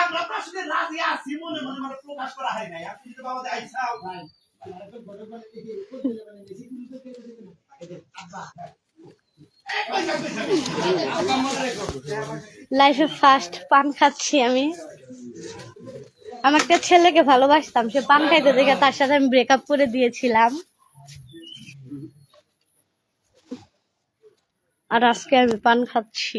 আমরা রাজি আছি মনে মনে মানে প্রকাশ করা হয় নাই। আপনি যদি বাবা আইসাও লাইফে ফার্স্ট পান খাচ্ছি আমি। আমার একটা ছেলেকে ভালোবাসতাম সে পান খাইতে দেখে তার সাথে আমি ব্রেকআপ করে দিয়েছিলাম। আর আজকে আমি পান খাচ্ছি।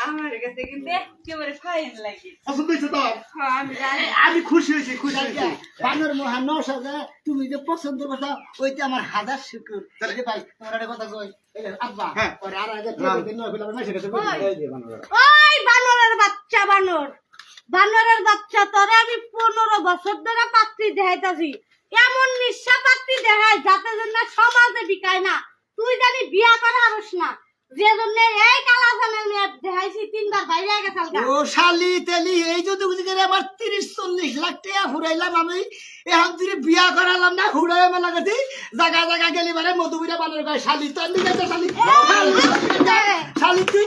আমার কাছে কিন্তু একেবারে ফাইন লাগে। তো? হ্যাঁ, আমি জানি। আমি খুশি হয়েছি খুশি হয়েছি। বানর নসাদা তুমি যে পছন্দ করছ ওইটা আমার হাজার শুকুর। তাহলে ভাই তোমার একটা কথা কই? আব্বা হ্যাঁ। ওর আর আগে নয় ওই। বানরের বাচ্চা বানর। বানরের বাচ্চা তোরে আমি পনেরো বছর ধরে পাত্রী দেখাইতাছি। এমন নিঃসা পাত্রী দেখায় যাতে জন্য সমাজে বিকায় না। তুই জানি বিয়া করা আরস না। যে জন্য এই কালা জানের দেখাইছি তিনবার বাইরে গেছাল ও শালি তেলি এই যদি বুঝি করে আমার তিরিশ চল্লিশ লাখ টাকা আমি। এখন যদি বিয়া করালাম না মেলা গেছি জায়গা জায়গা গেলি মানে মধুবিরা বানর কয় শালি তো শালি। শালি তুই